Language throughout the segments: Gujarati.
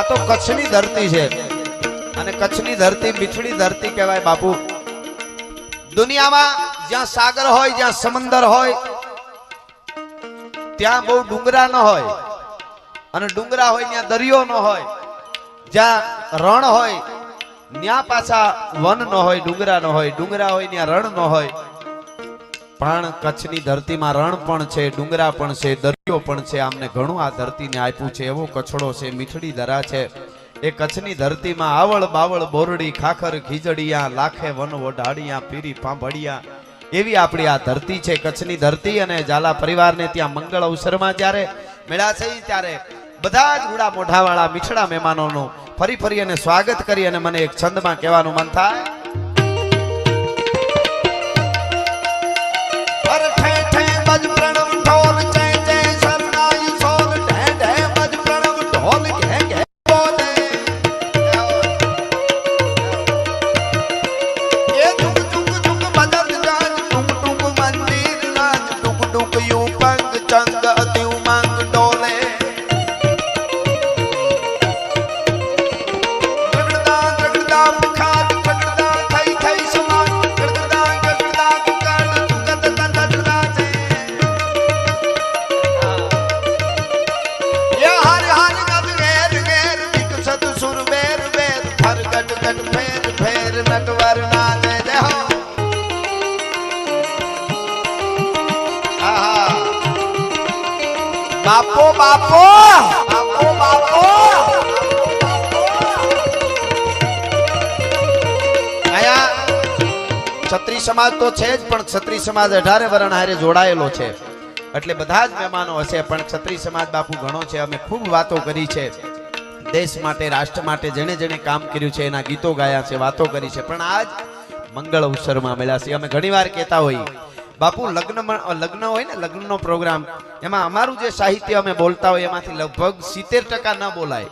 આ તો કચ્છની ધરતી છે. અને કચ્છની ધરતી મીઠડી ધરતી કહેવાય બાપુ. દુનિયામાં જ્યાં સાગર હોય, જ્યાં સમંદર હોય, ત્યાં બહુ ડુંગરા ન હોય. અને ડુંગરા હોય, ત્યાં દરિયો ન હોય. જ્યાં રણ હોય, ત્યાં પાછા વન ન હોય, ડુંગરા ન હોય. ડુંગરા હોય, ત્યાં રણ ન હોય. પણ કચ્છની ધરતીમાં રણ પણ છે, ડુંગરા પણ છે, દરિયો પણ છે. આમને ઘણું આ ધરતીને આપ્યું છે, એવો કચ્છડો છે, મીઠડી ધરા છે. એ કચ્છની ધરતીમાં આવળ બાવળ બોરડી, ખાખર ખીજડીયા, લાખે વન વઢાડિયા, પીરી પાંભડિયા. એવી આપણી આ ધરતી છે, કચ્છની ધરતી અને ઝાલા પરિવારને ત્યાં મંગળ અવસરમાં જ્યારે મેળા છે ત્યારે બધા જ ઉડા મોઢાવાળા મીઠડા મહેમાનોનું ફરી ફરી અને સ્વાગત કરી અને મને એક છંદમાં કહેવાનું મન થાય. ફેર નટવર નાચે જય હો. આહા બાપો બાપો. બાપો બાપો. આયા છત્રી સમાજ તો છે જ, પણ છત્રી સમાજ અઢારે વરણ હારે જોડાયેલો છે. એટલે બધા જ મહેમાનો હશે, પણ ક્ષત્રિય સમાજ બાપુ ઘણો છે. અમે ખૂબ વાતો કરી છે. દેશ માટે, રાષ્ટ્ર માટે જેણે જેણે કામ કર્યું છે, એના ગીતો ગાયા છે, વાતો કરી છે. પણ આજ મંગળ અવસરમાં મળ્યા છે. અમે ઘણીવાર કહેતા હોઈએ, બાપુ, લગ્ન લગ્ન હોય ને, લગ્નનો પ્રોગ્રામ, એમાં અમારું જે સાહિત્ય અમે બોલતા હોય એમાંથી લગભગ સિત્તેર ટકા ન બોલાય.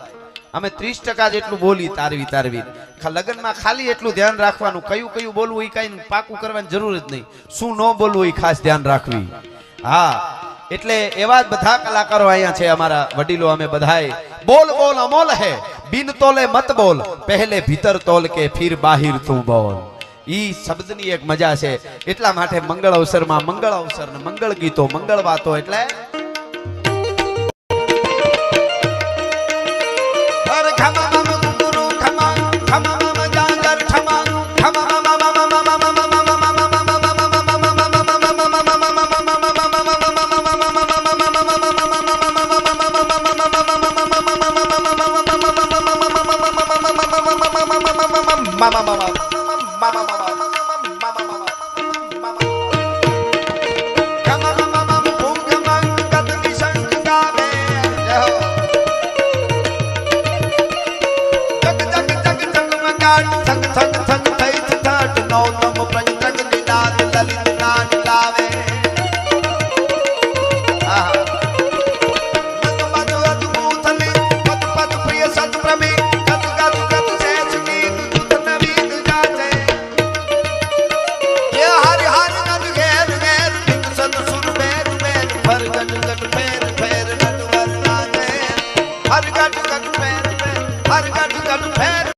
અમે ત્રીસ ટકા જેટલું બોલી તારવી તારવી. લગ્નમાં ખાલી એટલું ધ્યાન રાખવાનું, કયું કયું બોલવું એ કઈ પાકું કરવાની જરૂર જ નહીં. શું ન બોલવું એ ખાસ ધ્યાન રાખવી. હા એટલે એવા જ બધા કલાકારો અહીંયા છે અમારા વડીલો, અમે બધાએ. બોલ બોલ, અમોલ હે. બિન તોલે મત બોલ. પહેલે ભીતર તોલ કે ફિર બાહિર તું બોલ. ઈ શબ્દની એક મજા છે. એટલા માટે મંગળ અવસરમાં મંગળ અવસર ને મંગળ ગીતો, મંગળ વાતો એટલે mama mama mama mama થંગ થંગ થઈ થાટ નવ નમ પ્રજગ નિનાદ લલિત નાદ લાવે ਗੜ ਫੇਰ ਹਰ ਗੜ ਗੜ ਫੇਰ